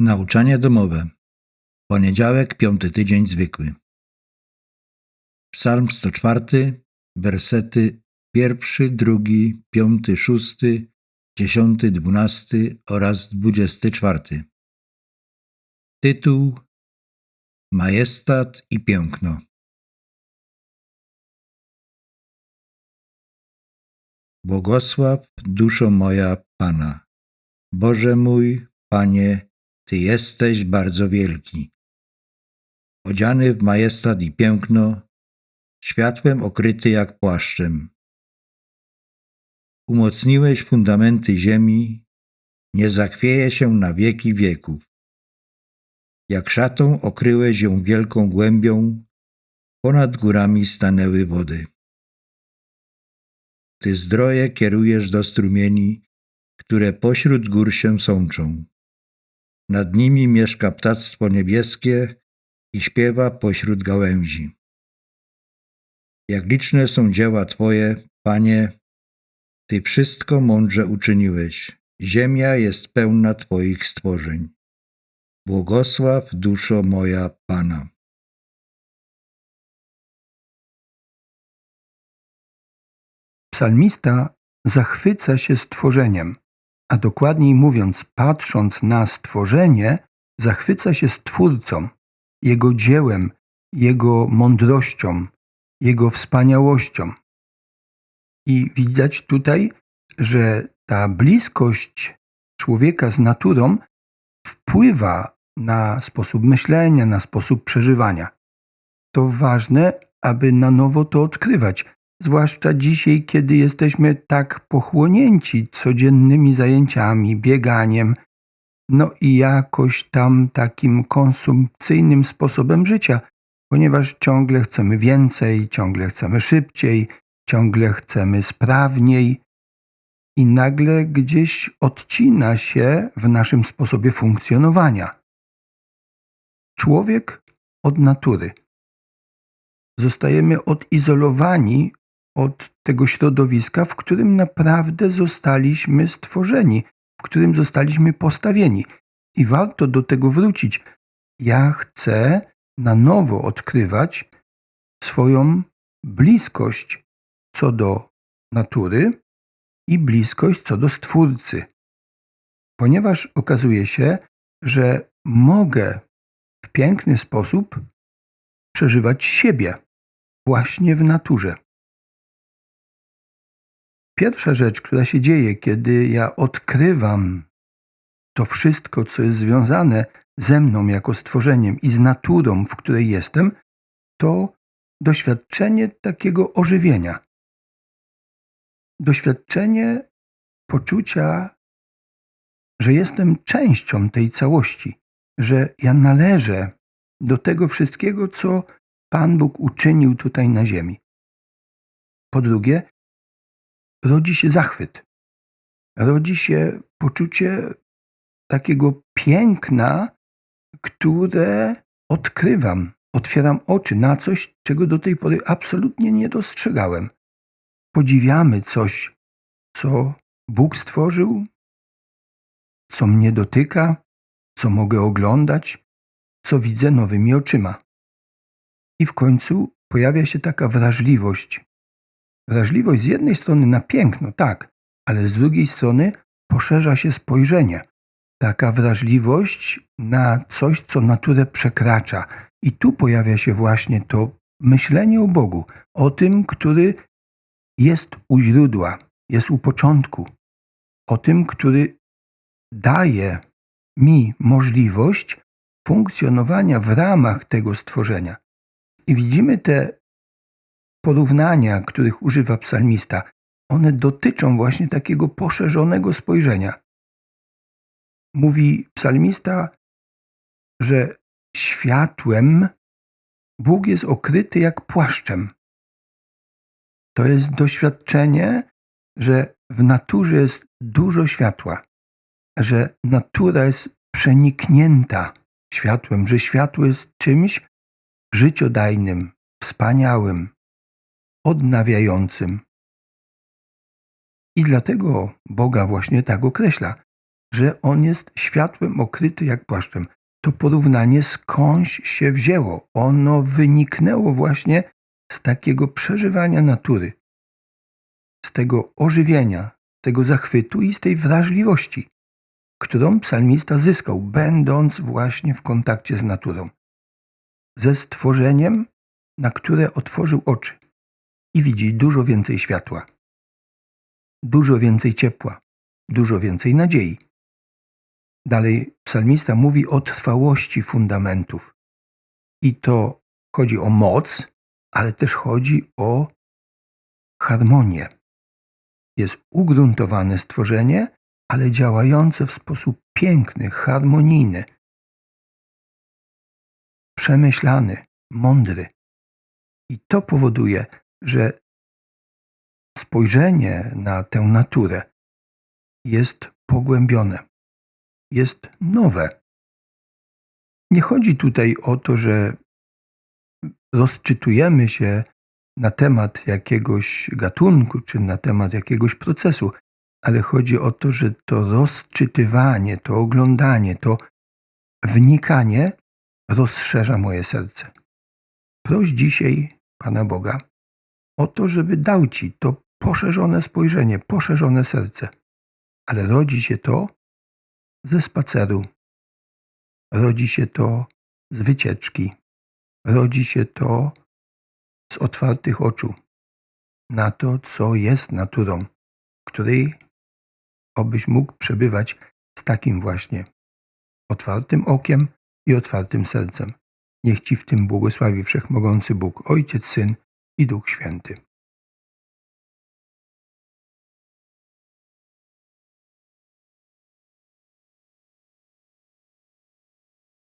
Nauczanie domowe. Poniedziałek, piąty tydzień zwykły. Psalm 104, wersety pierwszy, drugi, piąty, szósty, dziesiąty, dwunasty oraz dwudziesty czwarty. Tytuł Majestat i piękno. Błogosław duszo moja Pana. Boże mój, Panie, Ty jesteś bardzo wielki. Odziany w majestat i piękno, światłem okryty jak płaszczem. Umocniłeś fundamenty ziemi, nie zachwieje się na wieki wieków. Jak szatą okryłeś ją wielką głębią, ponad górami stanęły wody. Ty zdroje kierujesz do strumieni, które pośród gór się sączą. Nad nimi mieszka ptactwo niebieskie i śpiewa pośród gałęzi. Jak liczne są dzieła Twoje, Panie, Ty wszystko mądrze uczyniłeś. Ziemia jest pełna Twoich stworzeń. Błogosław duszo moja Pana. Psalmista zachwyca się stworzeniem, a dokładniej mówiąc, patrząc na stworzenie, zachwyca się Stwórcą, Jego dziełem, Jego mądrością, Jego wspaniałością. I widać tutaj, że ta bliskość człowieka z naturą wpływa na sposób myślenia, na sposób przeżywania. To ważne, aby na nowo to odkrywać, zwłaszcza dzisiaj, kiedy jesteśmy tak pochłonięci codziennymi zajęciami, bieganiem, no i jakoś tam takim konsumpcyjnym sposobem życia, ponieważ ciągle chcemy więcej, ciągle chcemy szybciej, ciągle chcemy sprawniej i nagle gdzieś odcina się w naszym sposobie funkcjonowania. Człowiek od natury. Zostajemy odizolowani od tego środowiska, w którym naprawdę zostaliśmy stworzeni, w którym zostaliśmy postawieni. I warto do tego wrócić. Ja chcę na nowo odkrywać swoją bliskość co do natury i bliskość co do Stwórcy. Ponieważ okazuje się, że mogę w piękny sposób przeżywać siebie właśnie w naturze. Pierwsza rzecz, która się dzieje, kiedy ja odkrywam to wszystko, co jest związane ze mną jako stworzeniem i z naturą, w której jestem, to doświadczenie takiego ożywienia. Doświadczenie poczucia, że jestem częścią tej całości, że ja należę do tego wszystkiego, co Pan Bóg uczynił tutaj na ziemi. Po drugie, rodzi się zachwyt. Rodzi się poczucie takiego piękna, które odkrywam, otwieram oczy na coś, czego do tej pory absolutnie nie dostrzegałem. Podziwiamy coś, co Bóg stworzył, co mnie dotyka, co mogę oglądać, co widzę nowymi oczyma. I w końcu pojawia się taka wrażliwość. Wrażliwość z jednej strony na piękno, tak, ale z drugiej strony poszerza się spojrzenie. Taka wrażliwość na coś, co naturę przekracza. I tu pojawia się właśnie to myślenie o Bogu, o tym, który jest u źródła, jest u początku, o tym, który daje mi możliwość funkcjonowania w ramach tego stworzenia. I widzimy te porównania, których używa psalmista. One dotyczą właśnie takiego poszerzonego spojrzenia. Mówi psalmista, że światłem Bóg jest okryty jak płaszczem. To jest doświadczenie, że w naturze jest dużo światła, że natura jest przeniknięta światłem, że światło jest czymś życiodajnym, wspaniałym, odnawiającym. I dlatego Boga właśnie tak określa, że on jest światłem okryty jak płaszczem. To porównanie skądś się wzięło. Ono wyniknęło właśnie z takiego przeżywania natury, z tego ożywienia, tego zachwytu i z tej wrażliwości, którą psalmista zyskał, będąc właśnie w kontakcie z naturą. Ze stworzeniem, na które otworzył oczy i widzi dużo więcej światła, dużo więcej ciepła, dużo więcej nadziei. Dalej psalmista mówi o trwałości fundamentów. I to chodzi o moc, ale też chodzi o harmonię. Jest ugruntowane stworzenie, ale działające w sposób piękny, harmonijny, przemyślany, mądry. I to powoduje, że spojrzenie na tę naturę jest pogłębione, jest nowe. Nie chodzi tutaj o to, że rozczytujemy się na temat jakiegoś gatunku czy na temat jakiegoś procesu, ale chodzi o to, że to rozczytywanie, to oglądanie, to wnikanie rozszerza moje serce. Proś dzisiaj Pana Boga o to, żeby dał Ci to poszerzone spojrzenie, poszerzone serce. Ale rodzi się to ze spaceru, rodzi się to z wycieczki, rodzi się to z otwartych oczu na to, co jest naturą, której obyś mógł przebywać z takim właśnie otwartym okiem i otwartym sercem. Niech Ci w tym błogosławi Wszechmogący Bóg, Ojciec, Syn i Duch Święty.